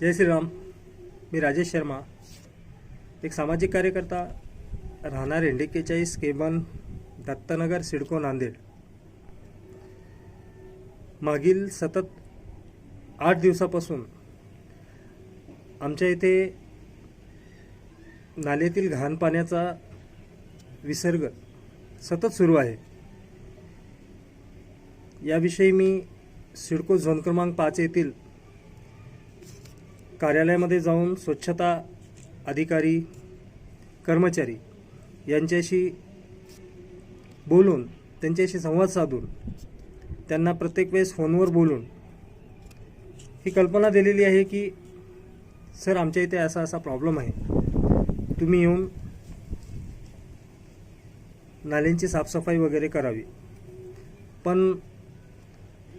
जय श्रीराम मी राजेश शर्मा. एक सामाजिक कार्यकर्ता राहणार एंडिकेचाळीस केबन दत्तनगर सिडको नांदेड. मागील सतत आठ दिवसापासून आमच्या इथे नाल्यातील घाण पाण्याचा विसर्ग सतत सुरू आहे. याविषयी मी सिडको झोन क्रमांक पाच येथील कार्यालयामध्ये जाऊन स्वच्छता अधिकारी कर्मचारी यांच्याशी बोलून त्यांच्याशी संवाद साधून त्यांना प्रत्येक वेळेस फोनवर बोलून ही कल्पना दिलेली आहे की सर आमच्या इथे असा असा प्रॉब्लेम आहे. तुम्ही येऊन नाल्यांची साफसफाई वगैरे करावी. पण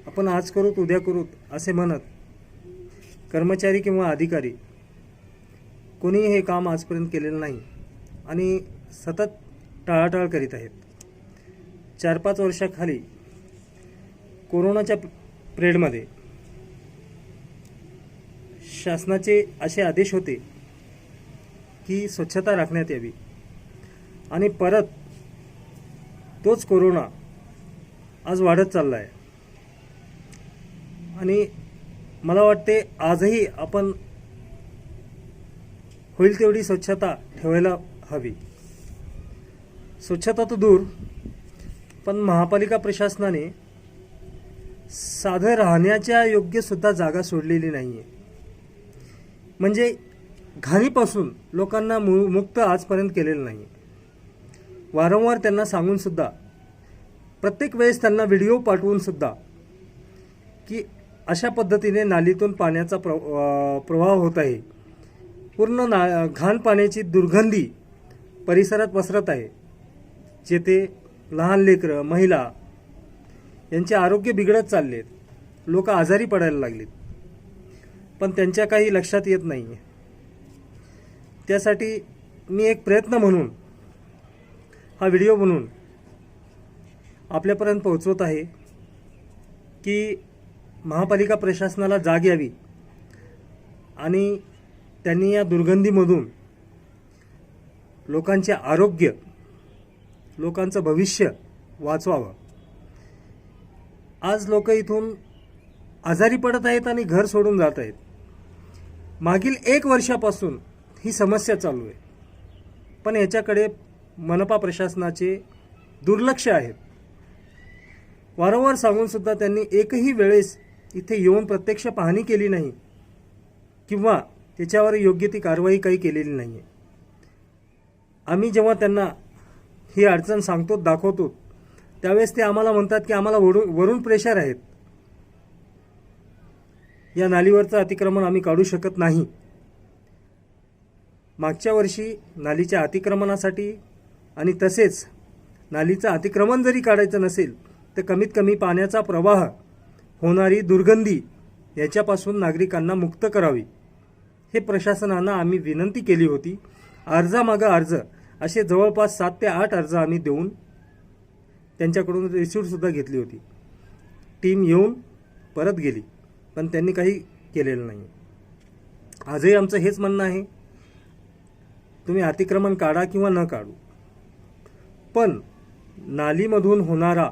आपण आज करूत उद्या करूत असे म्हणत कर्मचारी किंवा अधिकारी कोणीही हे काम आजपर्यंत केलेलं नाही आणि सतत टाळाटाळ करीत आहेत. चार पाच वर्षाखाली कोरोनाच्या प्रेडमध्ये शासनाचे असे आदेश होते की स्वच्छता राखण्यात यावी आणि परत तोच कोरोना आज वाढत चालला आहे आणि मला वाटते आजही आपण होईल तेवढी स्वच्छता ठेवायला हवी. स्वच्छता तर दूर पण महापालिका प्रशासनाने साधं राहण्याच्या योग्य सुद्धा जागा सोडलेली नाही आहे म्हणजे घाणीपासून लोकांना मु मुक्त आजपर्यंत केलेलं नाही. वारंवार त्यांना सांगूनसुद्धा प्रत्येक वेळेस त्यांना व्हिडिओ पाठवूनसुद्धा की अशा पद्धतीने नालीतून पाण्याचा प्र प्रवाह होत आहे. पूर्ण ना घाण पाण्याची दुर्गंधी परिसरात पसरत आहे. जेथे लहान लेकरं महिला यांचे आरोग्य बिघडत चाललेत. लोक आजारी पडायला लागलेत. पण त्यांच्या काही लक्षात येत नाही त्यासाठी मी एक प्रयत्न म्हणून हा व्हिडिओ बनवून आपल्यापर्यंत पोहोचवत आहे की महापालिका प्रशासनाला जाग यावी आणि त्यांनी या दुर्गंधीमधून लोकांचे आरोग्य लोकांचं भविष्य वाचवावं. आज लोक इथून आजारी पडत आहेत आणि घर सोडून जात आहेत. मागील एक वर्षापासून ही समस्या चालू आहे. पण याच्याकडे मनपा प्रशासनाचे दुर्लक्ष आहेत वारंवार सांगूनसुद्धा त्यांनी एकही वेळेस इथे येऊन प्रत्यक्ष पाहणी केली नाही किंवा त्याच्यावर योग्य ती कारवाई काही केलेली नाही आहे आम्ही जेव्हा त्यांना ही अडचण सांगतो दाखवतो त्यावेळेस ते आम्हाला म्हणतात की आम्हाला वरून वरून प्रेशर आहेत. या नालीवरचं अतिक्रमण आम्ही काढू शकत नाही. मागच्या वर्षी नालीच्या अतिक्रमणासाठी आणि तसेच नालीचं अतिक्रमण जरी काढायचं नसेल तर कमीत कमी पाण्याचा प्रवाह होणारी दुर्गंधी याच्यापासून नागरिकांना मुक्त करावी. हे प्रशासनानं आम्ही विनंती केली होती. अर्जामागं अर्ज. असे जवळपास सात ते आठ अर्ज आम्ही देऊन त्यांच्याकडून रिसिप्टसुद्धा घेतली होती. टीम येऊन परत गेली पण त्यांनी काही केलेलं नाही. आजही आमचं हेच म्हणणं आहे. तुम्ही अतिक्रमण काढा किंवा न काढू. पण नालीमधून होणारा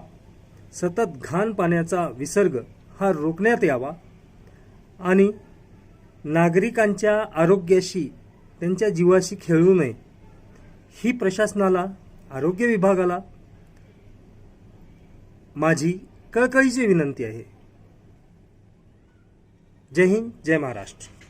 सतत घाण पाण्याचा विसर्ग हा रोखण्यात यावा. आणि नागरिकांच्या आरोग्याशी त्यांच्या जीवाशी खेळू नये. ही प्रशासनाला आरोग्य विभागाला माझी कळकळीची विनंती आहे. जय हिंद जय महाराष्ट्र.